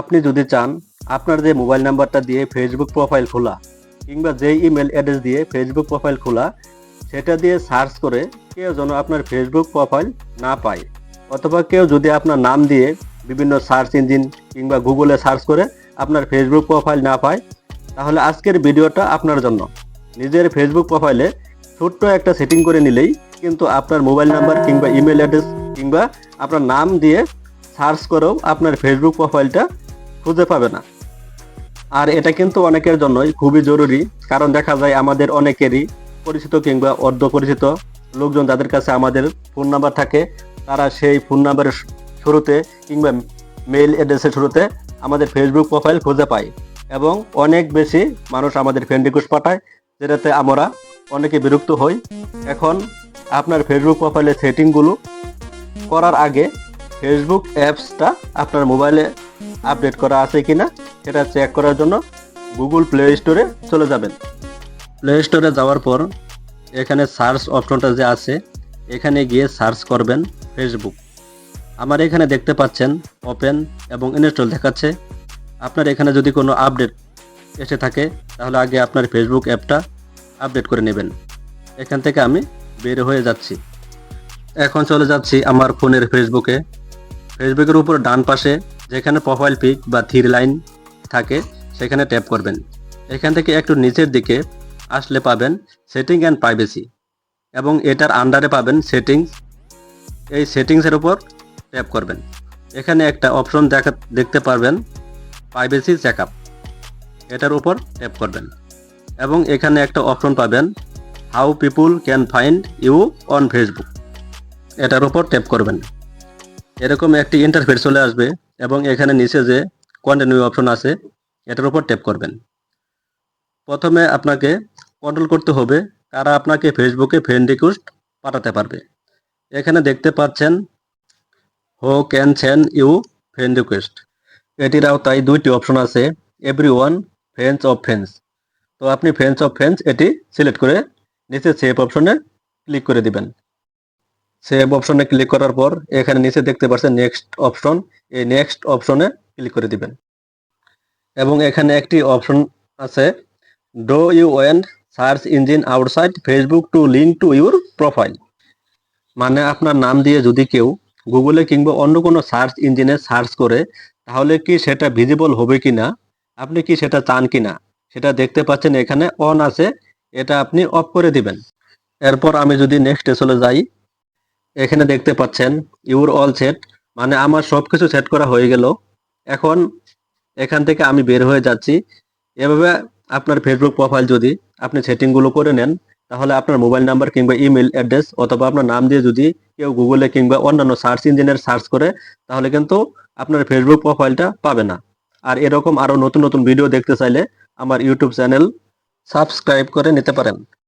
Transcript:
আপনি যদি চান, আপনার যে মোবাইল নাম্বারটা দিয়ে ফেসবুক প্রোফাইল খোলা, কিংবা যে ইমেল অ্যাড্রেস দিয়ে ফেসবুক প্রোফাইল খোলা, সেটা দিয়ে সার্চ করে কেউ যেন আপনার ফেসবুক প্রোফাইল না পায়। অথবা কেউ যদি আপনার নাম দিয়ে বিভিন্ন সার্চ ইঞ্জিন কিংবা গুগলে সার্চ করে আপনার ফেসবুক প্রোফাইল না পায়, তাহলে আজকের ভিডিওটা আপনার জন্য। নিজের ফেসবুক প্রোফাইলে ছোট্ট একটা সেটিং করে নিলেই কিন্তু আপনার মোবাইল নাম্বার কিংবা ইমেল অ্যাড্রেস কিংবা আপনার নাম দিয়ে সার্চ করেও আপনার ফেসবুক প্রোফাইলটা খুঁজে পাবে না। আর এটা কিন্তু অনেকের জন্যই খুবই জরুরি, কারণ দেখা যায় আমাদের অনেকেরই পরিচিত কিংবা অর্ধ পরিচিত লোকজন যাদের কাছে আমাদের ফোন নাম্বার থাকে, তারা সেই ফোন নাম্বারের শুরুতে কিংবা মেইল অ্যাড্রেসের শুরুতে আমাদের ফেসবুক প্রোফাইল খুঁজে পায় এবং অনেক বেশি মানুষ আমাদের ফ্রেন্ড রিকোয়েস্ট পাঠায়, যেটাতে আমরা অনেকে বিরক্ত হই। এখন আপনার ফেসবুক প্রোফাইলের সেটিংগুলো করার আগে ফেসবুক অ্যাপসটা আপনার মোবাইলে আপডেট করা আছে কিনা সেটা চেক করার জন্য গুগল প্লে স্টোরে চলে যাবেন। প্লে স্টোরে যাওয়ার পর এখানে সার্চ অপশনটা যে আছে, এখানে গিয়ে সার্চ করবেন ফেসবুক আমার এখানে দেখতে পাচ্ছেন ওপেন এবং ইনস্টল দেখাচ্ছে। আপনার এখানে যদি কোনো আপডেট এসে থাকে, তাহলে আগে আপনার ফেসবুক অ্যাপটা আপডেট করে নেবেন। এখান থেকে আমি বের হয়ে যাচ্ছি। এখন চলে যাচ্ছি আমার ফোনের ফেসবুকে ফেসবুকের উপর ডান পাশে যেখানে প্রোফাইল পিক বা থ্রি লাইন থাকে, সেখানে ট্যাপ করবেন। এখান থেকে একটু নিচের দিকে আসলে পাবেন সেটিং অ্যান্ড প্রাইভেসি এবং এটার আন্ডারে পাবেন সেটিংস এই সেটিংসের উপর ট্যাপ করবেন। এখানে একটা অপশন দেখা, দেখতে পারবেন প্রাইভেসি চেকআপ এটার উপর ট্যাপ করবেন এবং এখানে একটা অপশন পাবেন how people can find you on Facebook এটার উপর ট্যাপ করবেন। এরকম একটি ইন্টারফেস চলে আসবে এবং এখানে নিচে যে কন্টিনিউ অপশন আছে, এটার উপর ট্যাপ করবেন। প্রথমে আপনাকে কন্ট্রোল করতে হবে কারা আপনাকে ফেসবুকে ফ্রেন্ড রিকোয়েস্ট পাঠাতে পারবে। এখানে দেখতে পাচ্ছেন who can send you friend request এটির আওতায় দুইটি অপশন আছে everyone friends of friends তো আপনি ফ্রেন্ডস অফ ফ্রেন্ডস এটি সিলেক্ট করে নিচে সেভ অপশনে ক্লিক করে দিবেন। সেভ অপশনে ক্লিক করার পর এখানে নিচে দেখতে পাচ্ছেন নেক্সট অপশন এই নেক্সট অপশনে ক্লিক করে দিবেন। এবং এখানে একটি অপশন আছে do you want search engine outside Facebook to link to your profile মানে আপনার নাম দিয়ে যদি কেউ গুগলে কিংবা অন্য কোনো সার্চ ইঞ্জিনে সার্চ করে, তাহলে কি সেটা ভিজিবল হবে কি না আপনি কি সেটা চান কিনা? সেটা দেখতে পাচ্ছেন এখানে অন আছে, এটা আপনি অফ করে দিবেন। এরপর আমি যদি নেক্সটে চলে যাই এখানে দেখতে পাচ্ছেন, ইউর অল সেট মানে আমার সব কিছু সেট করা হয়ে গেল। এখন এখান থেকে আমি বের হয়ে যাচ্ছি। এভাবে আপনার ফেসবুক প্রোফাইল যদি আপনি সেটিংগুলো করে নেন, তাহলে আপনার মোবাইল নাম্বার কিংবা ইমেল অ্যাড্রেস অথবা আপনার নাম দিয়ে যদি কেউ গুগলে কিংবা অন্যান্য সার্চ ইঞ্জিনের সার্চ করে, তাহলে কিন্তু আপনার ফেসবুক প্রোফাইলটা পাবে না। আর এরকম আরও নতুন নতুন ভিডিও দেখতে চাইলে আমার ইউটিউব চ্যানেল সাবস্ক্রাইব করে নিতে পারেন।